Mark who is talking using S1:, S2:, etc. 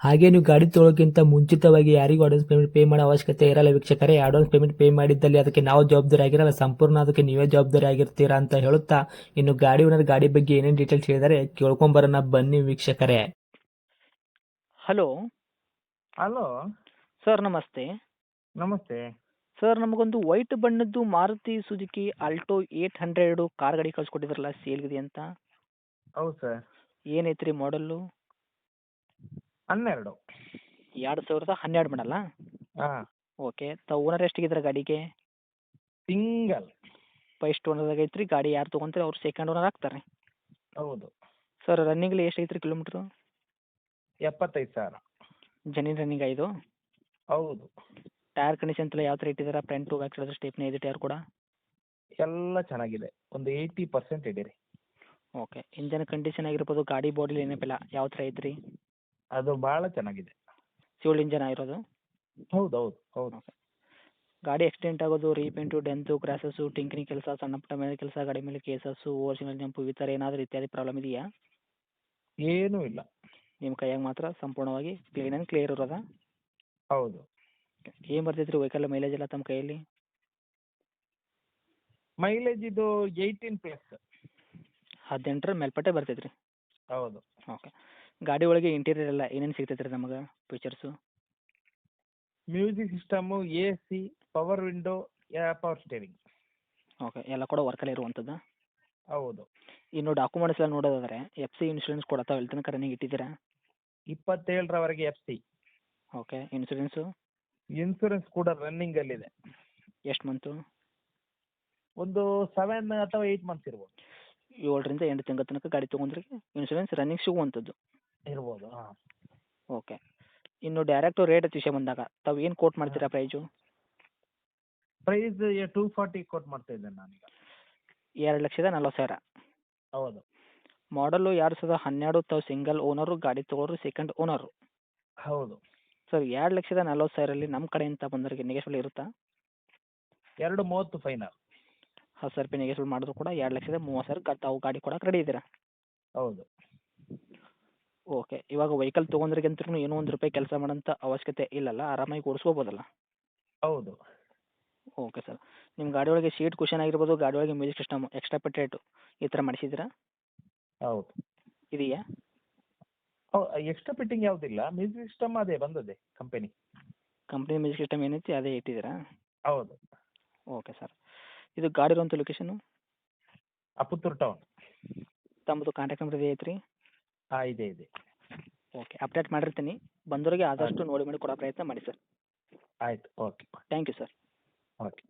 S1: ಹಾಗೆ ನೀವು ಗಾಡಿ ತೊಳೋಕ್ಕಿಂತ ಮುಂಚಿತವಾಗಿ ಯಾರಿಗೂ ಅಡ್ವಾನ್ಸ್ ಪೇಮೆಂಟ್ ಪೇ ಮಾಡೋ ಅವಶ್ಯಕತೆ ಇರಲ್ಲ ವೀಕ್ಷಕರೇ. ಅಡ್ವಾನ್ಸ್ ಪೇಮೆಂಟ್ ಪೇ ಮಾಡಿದ್ದಲ್ಲಿ ಅದಕ್ಕೆ ನಾವು ಜವಾಬ್ದಾರಿ ಆಗಿರಲ್ಲ. ಸಂಪೂರ್ಣ ಅದಕ್ಕೆ ನೀವೇ ಜವಾಬ್ದಾರಿ ಆಗಿರ್ತೀರಾ ಅಂತ ಹೇಳುತ್ತಾ ಇನ್ನು ಗಾಡಿ ಓನರ್ ಗಾಡಿ ಬಗ್ಗೆ ಏನೇನು ಡೀಟೇಲ್ಸ್ ಹೇಳಿದರೆ ಕೇಳ್ಕೊಂಬರೋಣ. ಬನ್ನಿ ವೀಕ್ಷಕರೇ.
S2: ಹಲೋ
S3: ಹಲೋ
S2: ಸರ್ ನಮಸ್ತೆ.
S3: ನಮಸ್ತೆ.
S2: ಸರ್ ನಮಗೊಂದು ವೈಟ್ ಬಣ್ಣದ್ದು Maruti Suzuki Alto eight hundred car ಗಾಡಿ ಕಳ್ಸಿಕೊಟ್ಟಿದ್ರಲ್ಲ ಸೇಲ್ಗಿದೆ ಅಂತ?
S3: ಹೌದು ಸರ್
S2: ಏನೈತ್ರಿ ರೀ ಮಾಡಲ್ಲು
S3: ಹನ್ನೆರಡು.
S2: ಎರಡು ಸಾವಿರದ ಹನ್ನೆರಡು ಮಾಡಲ್ಲ?
S3: ಹಾಂ.
S2: ಓಕೆ ತ ಓನರ್ ಎಷ್ಟಿಗಿದ್ರೆ ಗಾಡಿಗೆ?
S3: ಸಿಂಗಲ್
S2: ಫಸ್ಟ್ ಓನರ್ದಾಗ ಐತ್ರಿ ಗಾಡಿ ಯಾರು ತೊಗೊಂತಾರೆ ಅವ್ರು ಸೆಕೆಂಡ್ ಓನರ್ ಆಗ್ತಾರೆ
S3: ಹೌದು.
S2: ಸರ್ ರನ್ನಿಂಗ್ಲಿ ಎಷ್ಟು ಐತ್ರಿ ಕಿಲೋಮೀಟ್ರು
S3: ಎಪ್ಪತ್ತೈದು ಸಾವಿರ.
S2: ಜನಿನ್ ರನ್ನಿಂಗ್ ಐದು?
S3: ಹೌದು.
S2: ಟೈರ್ ಕಂಡೀಷನ್ ಎಲ್ಲ ಯಾವ ಥರ ಇಟ್ಟಿದ್ದಾರೆ ಟು ಬ್ಯಾಕ್ ಸೈಡ್ ಸ್ಟೇಪ್ನ ಇದೆ ಟೈರ್ ಕೂಡ?
S3: ಎಲ್ಲ ಚೆನ್ನಾಗಿದೆ. ಒಂದು ಏಯ್ಟಿ ಪರ್ಸೆಂಟ್ ರೀ
S2: ಓಕೆ ಇಂಜನ್ ಕಂಡೀಷನ್ ಆಗಿರ್ಬೋದು ಗಾಡಿ ಬಾಡಿ ಏನಪ್ಪಿಲ್ಲ ಯಾವ ಥರ ಐತ್ರಿ?
S3: ಅದು ಭಾಳ ಚೆನ್ನಾಗಿದೆ.
S2: ಸಿವಿಲ್ ಇಂಜನ್ ಆಗಿರೋದು?
S3: ಹೌದು ಹೌದು ಹೌದು.
S2: ಗಾಡಿ ಆಕ್ಸಿಡೆಂಟ್ ಆಗೋದು ರೀಪೇಂಟು ಡೆಂತು ಕ್ರ್ಯಾಸಸ್ಸು ಟಿಂಕಿನ ಕೆಲಸ ಸಣ್ಣ ಪುಟ್ಟ ಮೇಲೆ ಕೆಲಸ ಗಾಡಿ ಮೇಲೆ ಕೇಸಸ್ಸು ಓರಿಜಿನಲ್ ಜಂಪು ಈ ಥರ ಏನಾದರೂ ಇತ್ಯಾದಿ ಪ್ರಾಬ್ಲಮ್ ಇದೆಯಾ?
S3: ಏನೂ ಇಲ್ಲ.
S2: ನಿಮ್ಮ ಕೈಯಾಗ ಮಾತ್ರ ಸಂಪೂರ್ಣವಾಗಿ ಕ್ಲೀನ್ ಆ್ಯಂಡ್ ಕ್ಲಿಯರ್ ಇರೋದಾ?
S3: ಹೌದು.
S2: ಏನು ಬರ್ತೈತೆ ರೀ ವೆಹಿಕಲ್ ಮೈಲೇಜ್ ಎಲ್ಲ ತಮ್ಮ ಕೈಯಲ್ಲಿ?
S3: ಮೈಲೇಜ್ ಇದು ಏಯ್ಟೀನ್ ಪ್ಲಸ್
S2: ಹದಿನೆಂಟರ ಮೇಲ್ಪಟ್ಟೆ ಬರ್ತೈತೆ ರೀ
S3: ಹೌದು.
S2: ಓಕೆ ಗಾಡಿ ಒಳಗೆ ಇಂಟೀರಿಯರ್ ಎಲ್ಲ ಏನೇನು ಸಿಗ್ತೈತೆ ರೀ ನಮಗೆ features
S3: music system A C power window power steering
S2: okay ಎಲ್ಲ ಕೂಡ ವರ್ಕಲ್ಲಿ ಇರುವಂಥದ್ದು
S3: ಹೌದು.
S2: ಇನ್ನು ಡಾಕ್ಯುಮೆಂಟ್ಸ್ ಎಲ್ಲ ನೋಡೋದಾದ್ರೆ ಎಫ್ ಸಿ ಇನ್ಶೂರೆನ್ಸ್ ಕೂಡ ತಾವು ಎಲ್ಲಿ ತನಕ ರನ್ನಿಂಗ್ ಇಟ್ಟಿದ್ದೀರಾ?
S3: ಇಪ್ಪತ್ತೇಳರವರೆಗೆ F C
S2: okay insurance
S3: insurance ಕೂಡ ರನ್ನಿಂಗಲ್ಲಿದೆ
S2: ಎಷ್ಟು ಮಂತು
S3: ಒಂದು ಸೆವೆನ್ ಅಥವಾ ಏಯ್ಟ್ ಮಂತ್ಸ್ ಇರ್ಬೋದು.
S2: ಏಳರಿಂದ ಎಂಟು ತಿಂಗಳ ತನಕ ಗಾಡಿ ತೊಗೊಂಡ್ರೆ ಇನ್ಶೂರೆನ್ಸ್ ರನ್ನಿಂಗ್ ಸಿಗುವಂಥದ್ದು
S3: ಇರ್ಬೋದು ಹಾಂ.
S2: ಓಕೆ ಇನ್ನು ಡೈರೆಕ್ಟು ರೇಟ್ ವಿಷಯ ಬಂದಾಗ ತಾವು ಏನು ಕೋಟ್ ಮಾಡ್ತೀರಾ ಪ್ರೈಜು
S3: ಪ್ರೈಸ್ ಟೂ ಫಾರ್ಟಿ ಕೊಟ್ಟು ಮಾಡ್ತಾ ಇದ್ದೇನೆ ನಾನೀಗ.
S2: ಎರಡು ಲಕ್ಷದ ನಲ್ವತ್ತು ಸಾವಿರ.
S3: ಹೌದು.
S2: ಮಾಡಲು ಎರಡು ಸಾವಿರದ ಹನ್ನೆರಡು ತಾವು ಸಿಂಗಲ್ ಓನರು ಗಾಡಿ ತೊಗೊಳೋರು ಸೆಕೆಂಡ್ ಓನರು
S3: ಹೌದು.
S2: ಸರ್ ಎರಡು ಲಕ್ಷದ ನಲ್ವತ್ತು ಸಾವಿರಲ್ಲಿ ನಮ್ಮ ಕಡೆಯಿಂದ ಬಂದವರಿಗೆ ನೆಗೆಶ್ವಲ್ ಇರುತ್ತಾ?
S3: ಎರಡು ಮೂವತ್ತು ಫೈನಲ್
S2: ಹತ್ತು ಸರ್ ರೂಪಾಯಿ ಮಾಡಿದ್ರು ಕೂಡ ಎರಡು ಲಕ್ಷದ ಮೂವತ್ತು ಸಾವಿರ ತಾವು ಗಾಡಿ ಕೊಡಕ್ಕೆ ರೆಡಿ ಇದ್ದೀರಾ?
S3: ಹೌದು.
S2: ಓಕೆ. ಇವಾಗ ವೆಹಿಕಲ್ ತೊಗೊಂಡ್ರಿಗಂತೂ ಏನೋ ಒಂದು ರೂಪಾಯಿ ಕೆಲಸ ಮಾಡೋಂಥ ಅವಶ್ಯಕತೆ ಇಲ್ಲಲ್ಲ ಆರಾಮಾಗಿ ಓಡಿಸ್ಕೋಬೋದಲ್ಲ?
S3: ಹೌದು.
S2: Okay sir. ನಿಮ್ಮ ಗಾಡಿ ಒಳಗೆ ಸೀಟ್ ಕುಷನ್ ಆಗಿರ್ಬೋದು ಗಾಡಿ ಒಳಗೆ ಮ್ಯೂಸಿಕ್ ಸಿಸ್ಟಮ್ ಎಕ್ಸ್ಟ್ರಾ ಪೆಟ್ರೇಟು ಈ ಥರ ಮಾಡಿಸಿದ್ದೀರಾ?
S3: ಹೌದು.
S2: ಇದೆಯಾ?
S3: ಎಕ್ಸ್ಟ್ರಾ ಫಿಟ್ಟಿಂಗ್ ಯಾವುದಿಲ್ಲ ಮ್ಯೂಸಿಕ್ ಸಿಸ್ಟಮ್ ಅದೇ ಬಂದದೆ ಕಂಪನಿ.
S2: ಕಂಪ್ನಿ ಮ್ಯೂಸಿಕ್ ಸಿಸ್ಟಮ್ ಏನೈತಿ ಅದೇ ಇಟ್ಟಿದ್ದೀರಾ?
S3: ಹೌದು.
S2: Okay sir. ಇದು ಗಾಡಿ ಇರುವಂಥ ಲೊಕೇಶನು
S3: ಅಪುತ್ತೂರು ಟೌನ್
S2: ತಮ್ಮದು ಕಾಂಟ್ಯಾಕ್ಟ್ ನಂಬರ್ ಇದೆ ಐತ್ರಿ?
S3: ಹಾಂ ಇದೆ ಇದೆ.
S2: ಓಕೆ ಅಪ್ಡೇಟ್ ಮಾಡಿರ್ತೀನಿ. ಬಂದವರಿಗೆ ಆದಷ್ಟು ನೋಡಿ ಮಾಡಿ ಕೊಡೋ ಪ್ರಯತ್ನ ಮಾಡಿ ಸರ್.
S3: ಆಯ್ತು okay.
S2: Thank you sir
S3: okay.